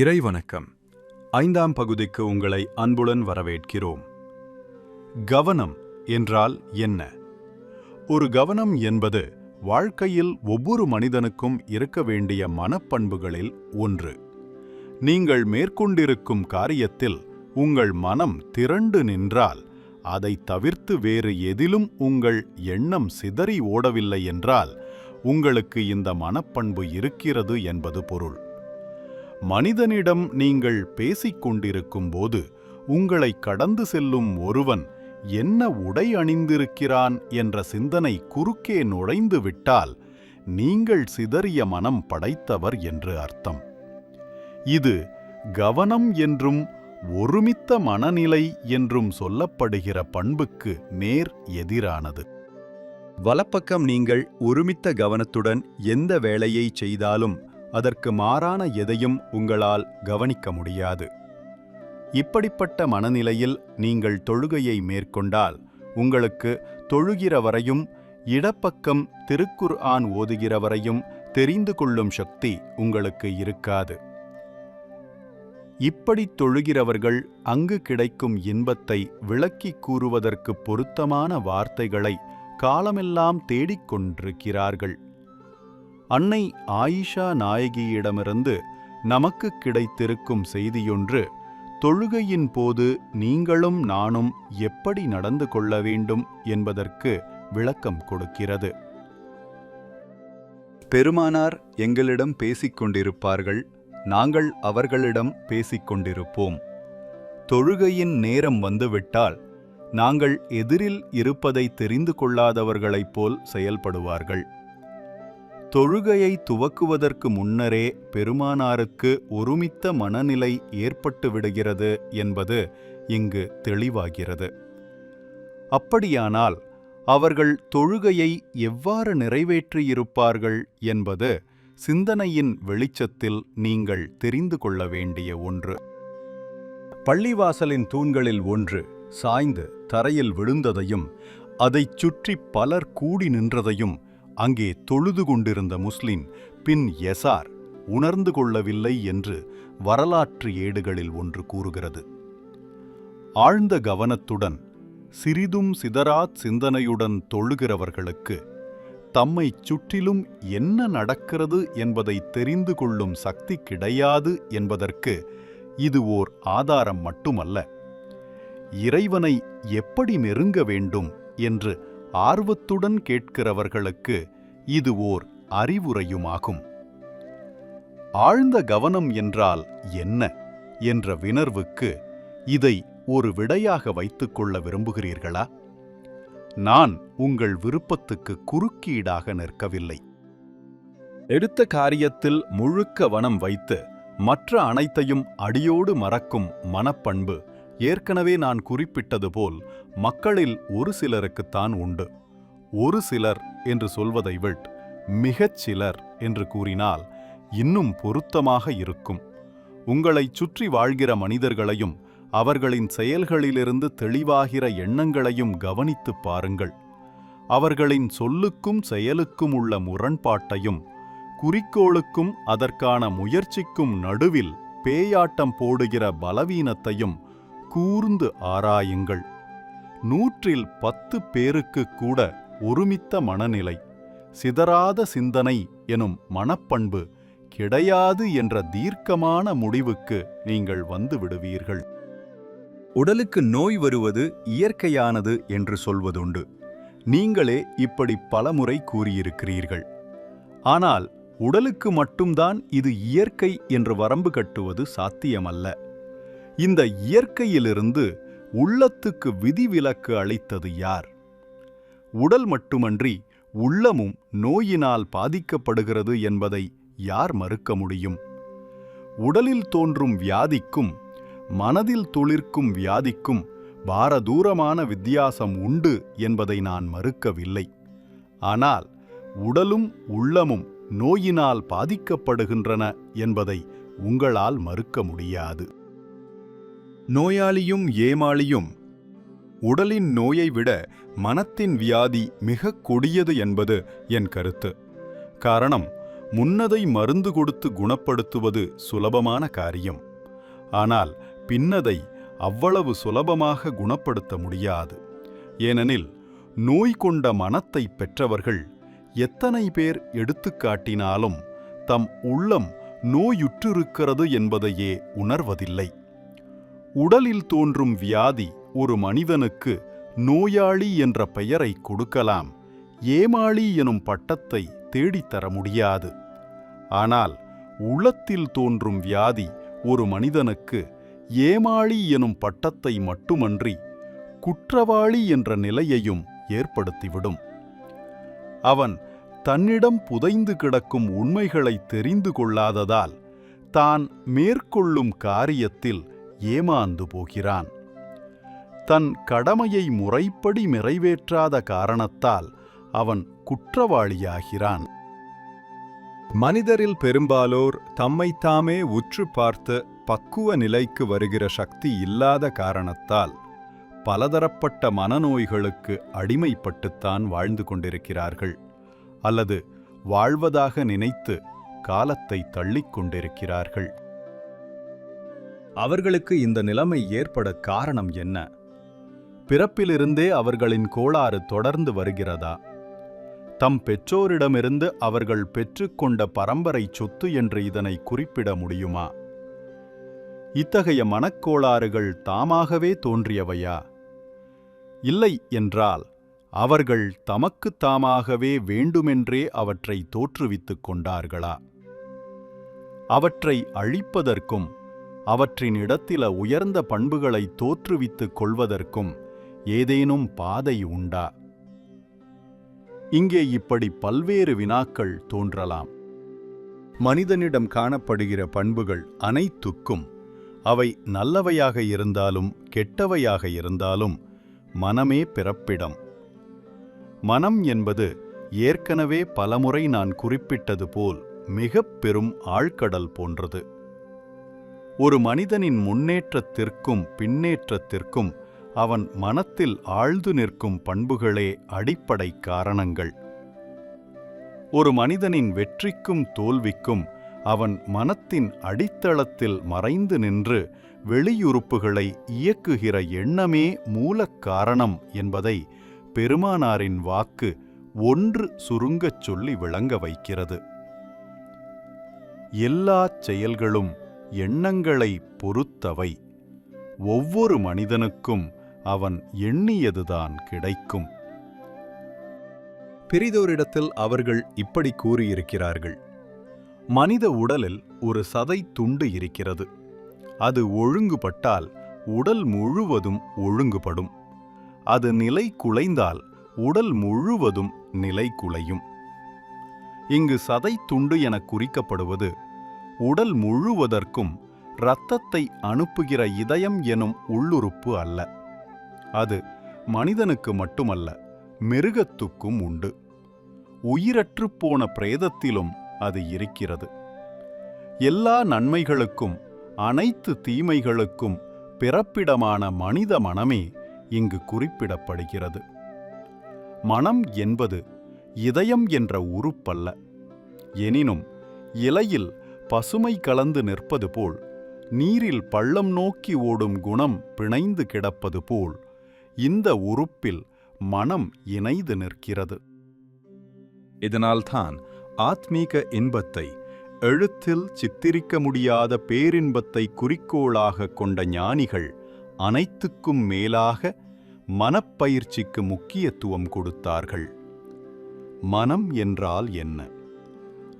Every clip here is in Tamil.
இறைவணக்கம். ஐந்தாம் பகுதிக்கு உங்களை அன்புடன் வரவேற்கிறோம். கவனம் என்றால் என்ன? ஒரு கவனம் என்பது வாழ்க்கையில் ஒவ்வொரு மனிதனுக்கும் இருக்க வேண்டிய மனப்பண்புகளில் ஒன்று. நீங்கள் மேற்கொண்டிருக்கும் காரியத்தில் உங்கள் மனம் திரண்டு நின்றால் அதை தவிர்த்து வேறு எதிலும் உங்கள் எண்ணம் சிதறி ஓடவில்லை என்றால் உங்களுக்கு இந்த மனப்பண்பு இருக்கிறது என்பது பொருள். மனிதனிடம் நீங்கள் பேசிக் கொண்டிருக்கும்போது உங்களை கடந்து செல்லும் ஒருவன் என்ன உடை அணிந்திருக்கிறான் என்ற சிந்தனை குறுக்கே நுழைந்து விட்டால் நீங்கள் சிதறிய மனம் படைத்தவர் என்று அர்த்தம். இது கவனம் என்றும் ஒருமித்த மனநிலை என்றும் சொல்லப்படுகிற பண்புக்கு நேர் எதிரானது. வலப்பக்கம் நீங்கள் ஒருமித்த கவனத்துடன் எந்த வேலையை செய்தாலும் அதற்கு மாறான எதையும் உங்களால் கவனிக்க முடியாது. இப்படிப்பட்ட மனநிலையில் நீங்கள் தொழுகையை மேற்கொண்டால் உங்களுக்கு தொழுகிற வரையும் இடப்பக்கம் திருக்குர் ஆன் ஓதுகிற வரையும் தெரிந்து கொள்ளும் சக்தி உங்களுக்கு இருக்காது. இப்படி தொழுகிறவர்கள் அங்கு கிடைக்கும் இன்பத்தை விளக்கிக் கூறுவதற்கு பொருத்தமான வார்த்தைகளை காலமெல்லாம் தேடிக்கொண்டிருக்கிறார்கள் அன்னை ஆயிஷா நாயகியிடமிருந்து நமக்கு கிடைத்திருக்கும் செய்தியொன்று தொழுகையின் போது நீங்களும் நானும் எப்படி நடந்து கொள்ள வேண்டும் என்பதற்கு விளக்கம் கொடுக்கிறது. பெருமானார் எங்களிடம் பேசிக் கொண்டிருப்பார்கள் நாங்கள் அவர்களிடம் பேசிக் கொண்டிருப்போம் தொழுகையின் நேரம் வந்துவிட்டால் நாங்கள் எதிரில் இருப்பதை தெரிந்து கொள்ளாதவர்களைப் போல் செயல்படுவார்கள். தொழுகையை துவக்குவதற்கு முன்னரே பெருமானாருக்கு ஒருமித்த மனநிலை ஏற்பட்டு விடுகிறது என்பது இங்கு தெளிவாகிறது. அப்படியானால் அவர்கள் தொழுகையை எவ்வாறு நிறைவேற்றியிருப்பார்கள் என்பது சிந்தனையின் வெளிச்சத்தில் நீங்கள் தெரிந்து கொள்ள வேண்டிய ஒன்று. பள்ளிவாசலின் தூண்களில் ஒன்று சாய்ந்து தரையில் விழுந்ததையும் அதைச் சுற்றி பலர் கூடி நின்றதையும் அங்கே தொழுது கொண்டிருந்த முஸ்லிம் பின் எசார் உணர்ந்து கொள்ளவில்லை என்று வரலாற்று ஏடுகளில் ஒன்று கூறுகிறது. ஆழ்ந்த கவனத்துடன் சிறிதும் சிதறாத் சிந்தனையுடன் தொழுகிறவர்களுக்கு தம்மைச் சுற்றிலும் என்ன நடக்கிறது என்பதை தெரிந்து கொள்ளும் சக்தி கிடையாது என்பதற்கு இது ஓர் ஆதாரம் மட்டுமல்ல. இறைவனை எப்படி நெருங்க வேண்டும் என்று ஆர்வத்துடன் கேட்கிறவர்களுக்கு இது ஓர் அறிவுரையுமாகும். ஆழ்ந்த கவனம் என்றால் என்ன? என்ற வினர்வுக்கு இதை ஒரு விடையாக வைத்துக்கொள்ள விரும்புகிறீர்களா? நான் உங்கள் விருப்பத்துக்கு குறுக்கீடாக நிற்கவில்லை. எடுத்த காரியத்தில் முழு கவனம் வைத்து மற்ற அனைத்தையும் அடியோடு மறக்கும் மனப்பண்பு ஏற்கனவே நான் குறிப்பிட்டது போல் மக்களில் ஒரு சிலருக்குத்தான் உண்டு. ஒரு சிலர் என்று சொல்வதை விட் மிகச் சிலர் என்று கூறினால் இன்னும் பொருத்தமாக இருக்கும். உங்களைச் சுற்றி வாழ்கிற மனிதர்களையும் அவர்களின் செயல்களிலிருந்து தெளிவாகிற எண்ணங்களையும் கவனித்துப் பாருங்கள். அவர்களின் சொல்லுக்கும் செயலுக்கும் உள்ள முரண்பாட்டையும் குறிக்கோளுக்கும் அதற்கான முயற்சிக்கும் நடுவில் பேயாட்டம் போடுகிற பலவீனத்தையும் கூர்ந்து ஆராயுங்கள். நூற்றில் பத்து பேருக்கு கூட ஒருமித்த மனநிலை. சிதறாத சிந்தனை எனும் மனப்பண்பு கிடையாது என்ற தீர்க்கமான முடிவுக்கு நீங்கள் வந்து விடுவீர்கள். உடலுக்கு நோய் வருவது இயற்கையானது என்று சொல்வதுண்டு. நீங்களே இப்படி பலமுறை கூறியிருக்கிறீர்கள். ஆனால் உடலுக்கு மட்டும்தான் இது இயற்கை என்று வரம்பு கட்டுவது சாத்தியமல்ல. இந்த இயற்கையிலிருந்து உள்ளத்துக்கு விதிவிலக்கு அளித்தது யார்? உடல் மட்டுமன்றி உள்ளமும் நோயினால் பாதிக்கப்படுகிறது என்பதை யார் மறுக்க முடியும்? உடலில் தோன்றும் வியாதிக்கும் மனதில் துளிர்க்கும் வியாதிக்கும் பாரதூரமான வித்தியாசம் உண்டு என்பதை நான் மறுக்கவில்லை. ஆனால் உடலும் உள்ளமும் நோயினால் பாதிக்கப்படுகின்றன என்பதை உங்களால் மறுக்க முடியாது. நோயாளியும் ஏமாளியும். உடலின் நோயை விட மனத்தின் வியாதி மிக கொடியது என்பது என் கருத்து. காரணம் முன்னதை மருந்து கொடுத்து குணப்படுத்துவது சுலபமான காரியம். ஆனால் பின்னதை அவ்வளவு சுலபமாக குணப்படுத்த முடியாது. ஏனெனில் நோய் கொண்ட மனத்தை பெற்றவர்கள் எத்தனை பேர் எடுத்துக்காட்டினாலும் தம் உள்ளம் நோயுற்றிருக்கிறது என்பதையே உணர்வதில்லை. உடலில் தோன்றும் வியாதி ஒரு மனிதனுக்கு நோயாளி என்ற பெயரை கொடுக்கலாம். ஏமாளி எனும் பட்டத்தை தேடித்தர முடியாது. ஆனால் உள்ளத்தில் தோன்றும் வியாதி ஒரு மனிதனுக்கு ஏமாளி எனும் பட்டத்தை மட்டுமன்றி குற்றவாளி என்ற நிலையையும் ஏற்படுத்திவிடும். அவன் தன்னிடம் புதைந்து கிடக்கும் உண்மைகளை தெரிந்து கொள்ளாததால் தான் மேற்கொள்ளும் காரியத்தில் ஏமாந்து போகிறான். தன் கடமையை முறைப்படி நிறைவேற்றாத காரணத்தால் அவன் குற்றவாளியாகிறான். மனிதரில் பெரும்பாலோர் தம்மைத்தாமே உற்று பார்த்து பக்குவ நிலைக்கு வருகிற சக்தி இல்லாத காரணத்தால் பலதரப்பட்ட மனநோய்களுக்கு அடிமைப்பட்டுத்தான் வாழ்ந்து கொண்டிருக்கிறார்கள். அல்லது வாழ்வதாக நினைத்து காலத்தை தள்ளிக் கொண்டிருக்கிறார்கள். அவர்களுக்கு இந்த நிலைமை ஏற்பட காரணம் என்ன? பிறப்பிலிருந்தே அவர்களின் கோளாறு தொடர்ந்து வருகிறதா? தம் பெற்றோரிடமிருந்து அவர்கள் பெற்றுக்கொண்ட பரம்பரை சொத்து என்று இதனை குறிப்பிட முடியுமா? இத்தகைய மனக்கோளாறுகள் தாமாகவே தோன்றியவையா? இல்லை என்றால் அவர்கள் தமக்குத் தாமாகவே வேண்டுமென்றே அவற்றை தோற்றுவித்துக் கொண்டார்களா? அவற்றை அழிப்பதற்கும் அவற்றின் இடத்தில உயர்ந்த பண்புகளை தோற்றுவித்துக் கொள்வதற்கும் ஏதேனும் பாதை உண்டா? இங்கே இப்படி பல்வேறு வினாக்கள் தோன்றலாம். மனிதனிடம் காணப்படுகிற பண்புகள் அனைத்துக்கும் அவை நல்லவையாக இருந்தாலும் கெட்டவையாக இருந்தாலும் மனமே பிறப்பிடம். மனம் என்பது ஏற்கனவே பலமுறை நான் குறிப்பிட்டது போல் மிகப் பெரும் ஆழ்கடல் போன்றது. ஒரு மனிதனின் முன்னேற்றத்திற்கும் பின்னேற்றத்திற்கும் அவன் மனத்தில் ஆழ்ந்து நிற்கும் பண்புகளே அடிப்படை காரணங்கள். ஒரு மனிதனின் வெற்றிக்கும் தோல்விக்கும் அவன் மனத்தின் அடித்தளத்தில் மறைந்து நின்று வெளியுறுப்புகளை இயக்குகிற எண்ணமே மூலக் காரணம் என்பதை பெருமானாரின் வாக்கு ஒன்று சுருங்கச் சொல்லி விளங்க வைக்கிறது. எல்லாச் செயல்களும் எண்ணங்களை பொறுத்தவை. ஒவ்வொரு மனிதனுக்கும் அவன் எண்ணியதுதான் கிடைக்கும். பிரிதோரிடத்தில் அவர்கள் இப்படி கூறியிருக்கிறார்கள். மனித உடலில் ஒரு சதை துண்டு இருக்கிறது. அது ஒழுங்குபட்டால் உடல் முழுவதும் ஒழுங்குபடும். அது நிலை குலைந்தால் உடல் முழுவதும் நிலை குலையும். இங்கு சதை துண்டு என குறிக்கப்படுவது உடல் முழுவதற்கும் இரத்தத்தை அனுப்புகிற இதயம் எனும் உள்ளுறுப்பு அல்ல. அது மனிதனுக்கு மட்டுமல்ல மிருகத்துக்கும் உண்டு. உயிரற்றுப் போன பிரேதத்திலும் அது இருக்கிறது. எல்லா நன்மைகளுக்கும் அனைத்து தீமைகளுக்கும் பிறப்பிடமான மனித மனமே இங்கு குறிப்பிடப்படுகிறது. மனம் என்பது இதயம் என்ற உறுப்பல்ல. எனினும் இலையில் பசுமை கலந்து நிற்பது போல் நீரில் பள்ளம் நோக்கி ஓடும் குணம் பிணைந்து கிடப்பது போல் இந்த உறுப்பில் மனம் இணைந்து நிற்கிறது. இதனால்தான் ஆத்மீக இன்பத்தை எழுத்தில் சித்திரிக்க முடியாத பேரின்பத்தை குறிக்கோளாக கொண்ட ஞானிகள் அனைத்துக்கும் மேலாக மனப்பயிற்சிக்கு முக்கியத்துவம் கொடுத்தார்கள். மனம் என்றால் என்ன?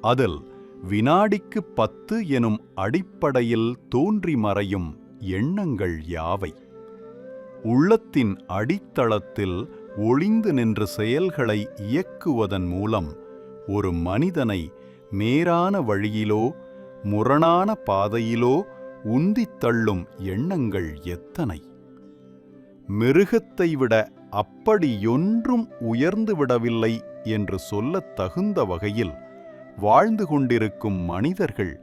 அதில் வினாடிக்கு பத்து எனும் அடிப்படையில் தோன்றி மறையும் எண்ணங்கள் யாவை? உள்ளத்தின் அடித்தளத்தில் ஒளிந்து நின்ற செயல்களை இயக்குவதன் மூலம் ஒரு மனிதனை மேரான வழியிலோ முரணான பாதையிலோ உந்தித் தள்ளும் எண்ணங்கள் எத்தனை? மிருகத்தை விட அப்படியொன்றும் உயர்ந்து விடவில்லை என்று சொல்லத் தகுந்த வகையில் வாழ்ந்து கொண்டிருக்கும் மனிதர்கள்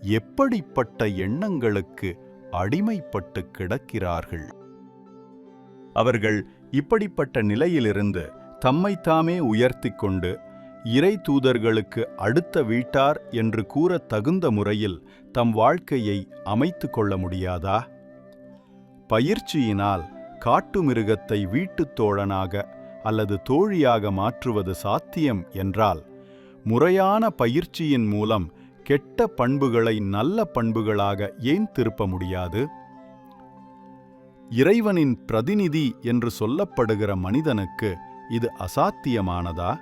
எப்படிப்பட்ட எண்ணங்களுக்கு அடிமைப்பட்டு கிடக்கிறார்கள்? அவர்கள் இப்படிப்பட்ட நிலையிலிருந்து தம்மைத்தாமே உயர்த்திக் கொண்டு இறை தூதர்களுக்கு அடுத்த வீட்டார் என்று கூறத் தகுந்த முறையில் தம் வாழ்க்கையை அமைத்து கொள்ள முடியாதா? பயிற்சியினால் காட்டுமிருகத்தை வீட்டுத் தோழனாக அல்லது தோழியாக மாற்றுவது சாத்தியம் என்றால் முறையான பயிற்சியின் மூலம் கெட்ட பண்புகளை நல்ல பண்புகளாக ஏன் திருப்ப முடியாது? இறைவனின் பிரதிநிதி என்று சொல்லப்படுகிற மனிதனுக்கு இது அசாத்தியமானதா?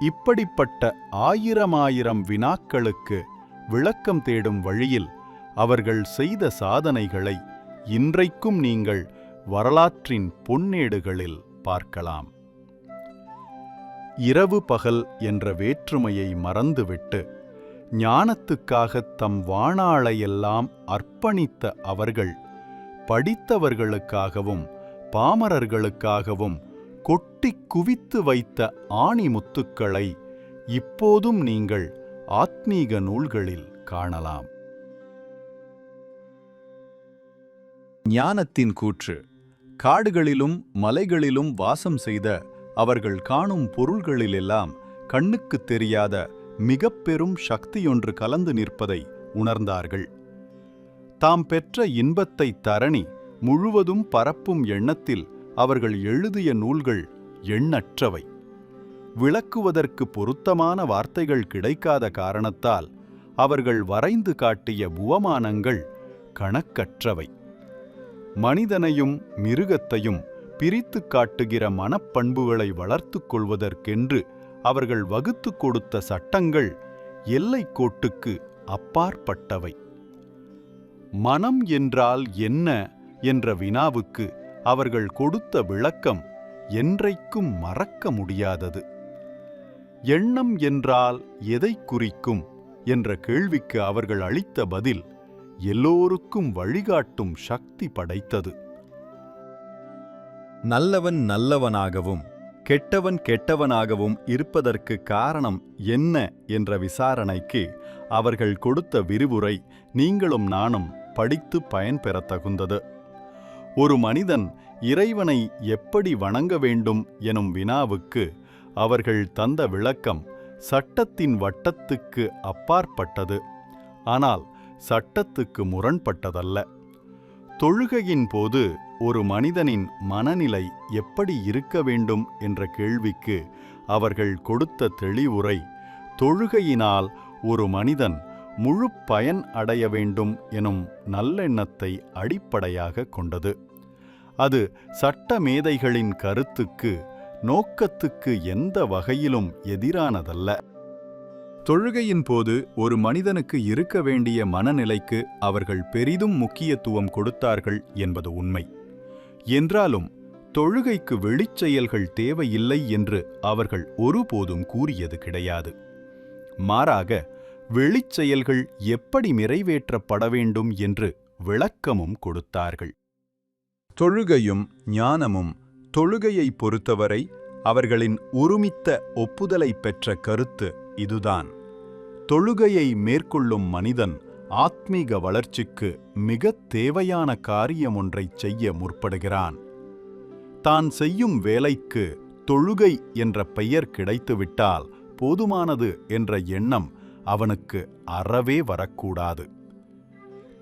இப்படிப்பட்ட ஆயிரமாயிரம் வினாக்களுக்கு விளக்கம் தேடும் வழியில் அவர்கள் செய்த சாதனைகளை இன்றைக்கும் நீங்கள் வரலாற்றின் பொன்னேடுகளில் பார்க்கலாம். இரவு பகல் என்ற வேற்றுமையை மறந்துவிட்டு ஞானத்துக்காகத் தம் வாணாளையெல்லாம் அர்ப்பணித்த அவர்கள் படித்தவர்களுக்காகவும் பாமரர்களுக்காகவும் கொட்டிக் குவித்து வைத்த ஆணி முத்துக்களை இப்போதும் நீங்கள் ஆத்மீக நூல்களில் காணலாம். ஞானத்தின் கூற்று காடுகளிலும் மலைகளிலும் வாசம் செய்த அவர்கள் காணும் பொருள்களிலெல்லாம் கண்ணுக்குத் தெரியாத மிகப்பெரும் சக்தியொன்று கலந்து நிற்பதை உணர்ந்தார்கள். தாம் பெற்ற இன்பத்தை தரணி முழுவதும் பரப்பும் எண்ணத்தில் அவர்கள் எழுதிய நூல்கள் எண்ணற்றவை. விளக்குவதற்கு பொருத்தமான வார்த்தைகள் கிடைக்காத காரணத்தால் அவர்கள் வரைந்து காட்டிய உவமானங்கள் கணக்கற்றவை. மனிதனையும் மிருகத்தையும் பிரித்துக் காட்டுகிற மனப்பண்புகளை வளர்த்துக் கொள்வதற்கென்று அவர்கள் வகுத்துக் கொடுத்த சட்டங்கள் எல்லைக் கோட்டுக்கு அப்பாற்பட்டவை. மனம் என்றால் என்ன என்ற வினாவுக்கு அவர்கள் கொடுத்த விளக்கம் என்றைக்கும் மறக்க முடியாதது. எண்ணம் என்றால் எதை குறிக்கும் என்ற கேள்விக்கு அவர்கள் அளித்த பதில் எல்லோருக்கும் வழிகாட்டும் சக்தி படைத்தது. நல்லவன் நல்லவனாகவும் கெட்டவன் கெட்டவனாகவும் இருப்பதற்கு காரணம் என்ன என்ற விசாரணைக்கு அவர்கள் கொடுத்த விரிவுரை நீங்களும் நானும் படித்து பயன்பெற தகுந்தது. ஒரு மனிதன் இறைவனை எப்படி வணங்க வேண்டும் எனும் வினாவுக்கு அவர்கள் தந்த விளக்கம் சட்டத்தின் வட்டத்துக்கு அப்பாற்பட்டது. ஆனால் சட்டத்துக்கு முரண்பட்டதல்ல. தொழுகையின் போது ஒரு மனிதனின் மனநிலை எப்படி இருக்க வேண்டும் என்ற கேள்விக்கு அவர்கள் கொடுத்த தெளிவுரை தொழுகையினால் ஒரு மனிதன் முழு பயன் அடைய வேண்டும் எனும் நல்லெண்ணத்தை அடிப்படையாக கொண்டது. அது சட்ட மேதைகளின் கருத்துக்கு நோக்கத்துக்கு எந்த வகையிலும் எதிரானதல்ல. தொழுகையின் போது ஒரு மனிதனுக்கு இருக்க வேண்டிய மனநிலைக்கு அவர்கள் பெரிதும் முக்கியத்துவம் கொடுத்தார்கள் என்பது உண்மை. என்றாலும் தொழுகைக்கு வெளிச்செயல்கள் தேவையில்லை என்று அவர்கள் ஒருபோதும் கூறியது கிடையாது. மாறாக வெளிச்செயல்கள் எப்படி நிறைவேற்றப்பட வேண்டும் என்று விளக்கமும் கொடுத்தார்கள். தொழுகையும் ஞானமும் தொழுகையை பொறுத்தவரை அவர்களின் உருமித்த ஒப்புதலை பெற்ற கருத்து இதுதான். தொழுகையை மேற்கொள்ளும் மனிதன் ஆத்மீக வளர்ச்சிக்கு மிகத் தேவையான காரியம் ஒன்றை செய்ய முற்படுகிறான். தான் செய்யும் வேலைக்கு தொழுகை என்ற பெயர் கிடைத்துவிட்டால் போதுமானது என்ற எண்ணம் அவனுக்கு அறவே வரக்கூடாது.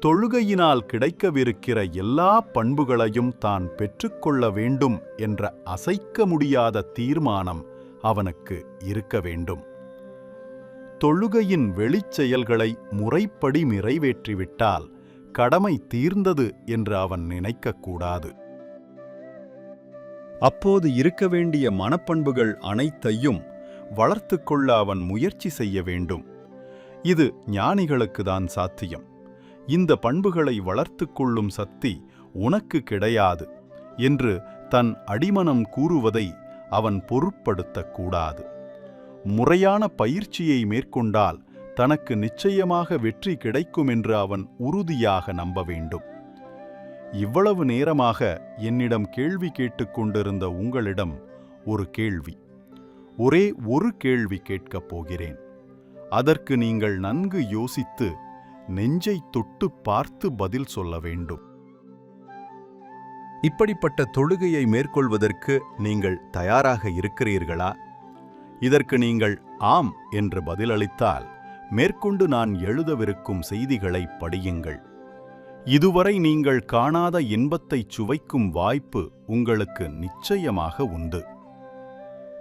தொழுகையினால் கிடைக்கவிருக்கிற எல்லா பண்புகளையும் தான் பெற்றுக்கொள்ள வேண்டும் என்ற அசைக்க முடியாத தீர்மானம் அவனுக்கு இருக்க வேண்டும். தொழுகையின் வெளிச்செயல்களை முறைப்படி நிறைவேற்றிவிட்டால் கடமை தீர்ந்தது என்று அவன் நினைக்கக்கூடாது. அப்போது இருக்க வேண்டிய மனப்பண்புகள் அனைத்தையும் வளர்த்துக்கொள்ள அவன் முயற்சி செய்ய வேண்டும். இது ஞானிகளுக்குதான் சாத்தியம். இந்த பண்புகளை வளர்த்துக் கொள்ளும் சக்தி உனக்கு கிடையாது என்று தன் அடிமனம் கூறுவதை அவன் பொருட்படுத்தக்கூடாது. முறையான பயிற்சியை மேற்கொண்டால் தனக்கு நிச்சயமாக வெற்றி கிடைக்கும் என்று அவன் உறுதியாக நம்ப வேண்டும். இவ்வளவு நேரமாக என்னிடம் கேள்வி கேட்டுக்கொண்டிருந்த உங்களிடம் ஒரு கேள்வி. ஒரே ஒரு கேள்வி கேட்கப் போகிறேன். அதற்கு நீங்கள் நன்கு யோசித்து நெஞ்சை தொட்டு பார்த்து பதில் சொல்ல வேண்டும். இப்படிப்பட்ட தொழுகையை மேற்கொள்வதற்கு நீங்கள் தயாராக இருக்கிறீர்களா? இதற்கு நீங்கள் ஆம் என்று பதிலளித்தால் மேற்கொண்டு நான் எழுதவிருக்கும் செய்திகளை படியுங்கள். இதுவரை நீங்கள் காணாத இன்பத்தைச் சுவைக்கும் வாய்ப்பு உங்களுக்கு நிச்சயமாக உண்டு.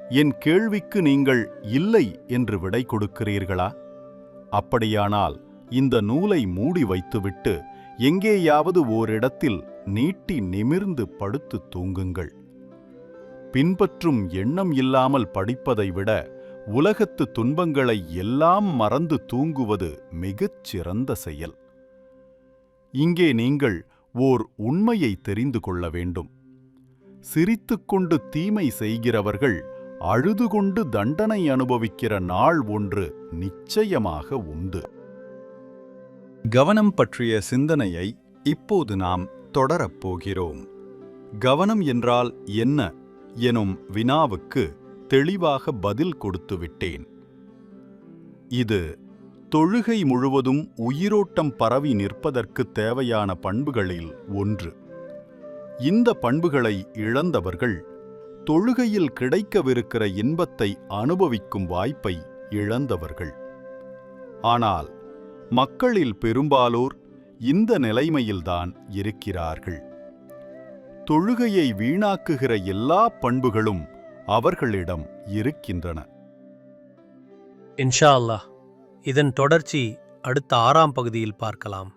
என் கேள்விக்கு நீங்கள் இல்லை என்று விடை கொடுக்கிறீர்களா? அப்படியானால் இந்த நூலை மூடி வைத்துவிட்டு எங்கேயாவது ஓரிடத்தில் நீட்டி நிமிர்ந்து படுத்து தூங்குங்கள். பின்பற்றும் எண்ணம் இல்லாமல் படிப்பதை விட உலகத்து துன்பங்களை எல்லாம் மறந்து தூங்குவது மிகச் சிறந்த செயல். இங்கே நீங்கள் ஓர் உண்மையை தெரிந்து கொள்ள வேண்டும். சிரித்துக்கொண்டு தீமை செய்கிறவர்கள் அழுது கொண்டு தண்டனை அனுபவிக்கிற நாள் ஒன்று நிச்சயமாக உண்டு. கவனம் பற்றிய சிந்தனையை இப்போது நாம் தொடரப் போகிறோம். கவனம் என்றால் என்ன? எனும் வினாவுக்கு தெளிவாக பதில் கொடுத்து விட்டேன். இது தொழுகை முழுவதும் உயிரோட்டம் பரவி நிற்பதற்கு தேவையான பண்புகளில் ஒன்று. இந்த பண்புகளை இழந்தவர்கள் தொழுகையில் கிடைக்கவிருக்கிற இன்பத்தை அனுபவிக்கும் வாய்ப்பை இழந்தவர்கள். ஆனால் மக்களில் பெரும்பாலோர் இந்த நிலைமையில்தான் இருக்கிறார்கள். தொழுகையை வீணாக்குகிற எல்லா பண்புகளும் அவர்களிடம் இருக்கின்றன. இன்ஷா அல்லாஹ் இதன் தொடர்ச்சி அடுத்த ஆறாம் பகுதியில் பார்க்கலாம்.